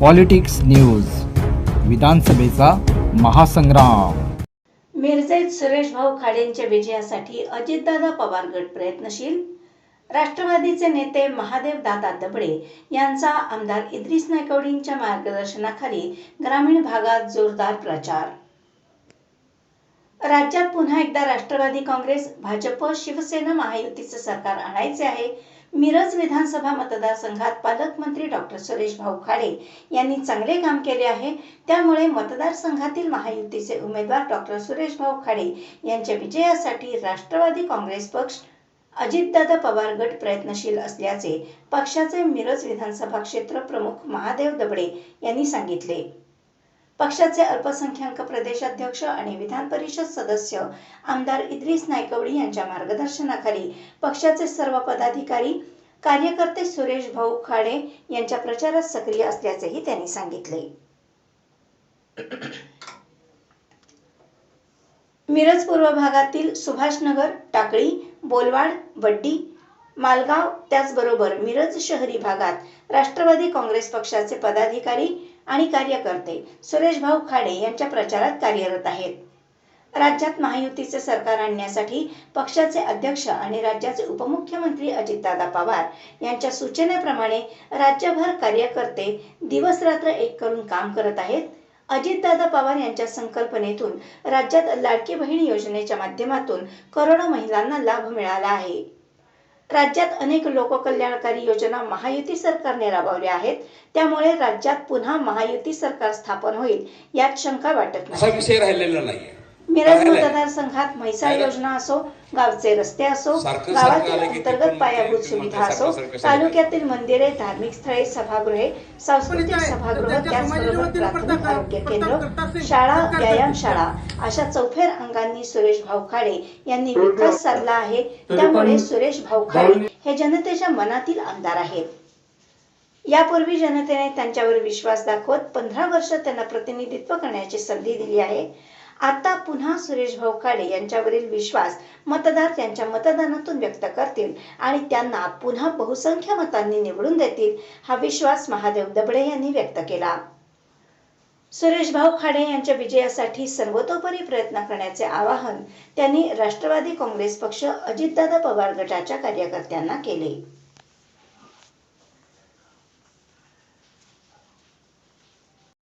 Politics news विधानसभेचा महासंग्राम. मिरजेत सुरेश भाऊ खाडेंच्या विजयासाठी अजितदादा पवार गट प्रयत्नशील? राष्ट्रवादीचे नेते महादेव दादा दबडे यांचा आमदार इद्रिस नायकवडींच्या मार्गदर्शनाखाली ग्रामीण भागात जोरदार प्रचार. राज्यात पुन्हा एकदा राष्ट्रवादी काँग्रेस भाजप शिवसेना महायुतीचे सरकार आणायचे आहे. मिरज विधानसभा मतदारसंघात पालकमंत्री डॉक्टर सुरेश भाऊ खाडे यांनी चांगले काम केले आहे. त्यामुळे मतदारसंघातील महायुतीचे उमेदवार डॉक्टर सुरेश भाऊ खाडे यांच्या विजयासाठी राष्ट्रवादी काँग्रेस पक्ष अजितदादा पवार गट प्रयत्नशील असल्याचे पक्षाचे मिरज विधानसभा क्षेत्र प्रमुख महादेव दबडे यांनी सांगितले. पक्षाचे अल्पसंख्याक प्रदेशाध्यक्ष आणि विधान परिषद सदस्य आमदार इद्रिस नायकवडी यांच्या मार्गदर्शनाखाली पक्षाचे सर्व पदाधिकारी कार्यकर्ते सुरेश भाऊ खाडे यांच्या प्रचारात सक्रिय असल्याचेही त्यांनी सांगितले. मिरज पूर्व भागातील सुभाषनगर टाकळी बोलवाड बड्डी मालगाव त्याचबरोबर मिरज शहरी भागात राष्ट्रवादी काँग्रेस पक्षाचे पदाधिकारी आणि कार्यकर्ते सुरेश भाऊ खाडे यांच्या प्रचारात कार्यरत आहेत. राज्यात महायुतीचे सरकार आणण्यासाठी पक्षाचे अध्यक्ष आणि राज्याचे उपमुख्यमंत्री अजितदादा पवार यांच्या सूचनेप्रमाणे राज्यभर कार्यकर्ते दिवसरात्र एक करून काम करत आहेत. अजितदादा पवार यांच्या संकल्पनेतून राज्यात लाडकी बहीण योजनेच्या माध्यमातून करोडो महिलांना लाभ मिळाला आहे. राज्यात अनेक लोककल्याणकारी योजना महायुती सरकारने राबवल्या आहेत. त्यामुळे राज्यात पुन्हा महायुती सरकार स्थापन होईल यात शंका वाटत नाही. विषय राहिलेला नाही मिरज मतदारसंघात म्हैसाळ योजना असो गावचे रस्ते असो गावातील अंतर्गत पायाभूत सुविधा असो तालुक्यातील मंदिरे धार्मिक स्थळे सभागृहे सांस्कृतिक इथे सभागृह त्याचबरोबर प्राथमिक प्रथा- आरोग्य केंद्र शाळा तर काय व्यायामशाळा अशा चौफेर अंगांनी सुरेश भाऊ खाडे यांनी विकास साधला आहे. त्यामुळे सुरेश भाऊ खाडे हे जनतेच्या मनातील आमदार आहेत. यापूर्वी जनतेने त्यांच्यावर विश्वास दाखवत पंधरा वर्ष त्यांना प्रतिनिधित्व करण्याची संधी दिली आहे. आता पुन्हा सुरेश भाऊ खाडे यांच्यावरील विश्वास मतदार त्यांच्या मतदानातून व्यक्त करतील आणि त्यांना पुन्हा बहुसंख्य मतांनी निवडून देतील हा विश्वास महादेव दबडे यांनी व्यक्त केला. सुरेश भाऊ खाडे यांच्या विजयासाठी सर्वतोपरी प्रयत्न करण्याचे आवाहन त्यांनी राष्ट्रवादी काँग्रेस पक्ष अजितदादा पवार गटाच्या कार्यकर्त्यांना केले.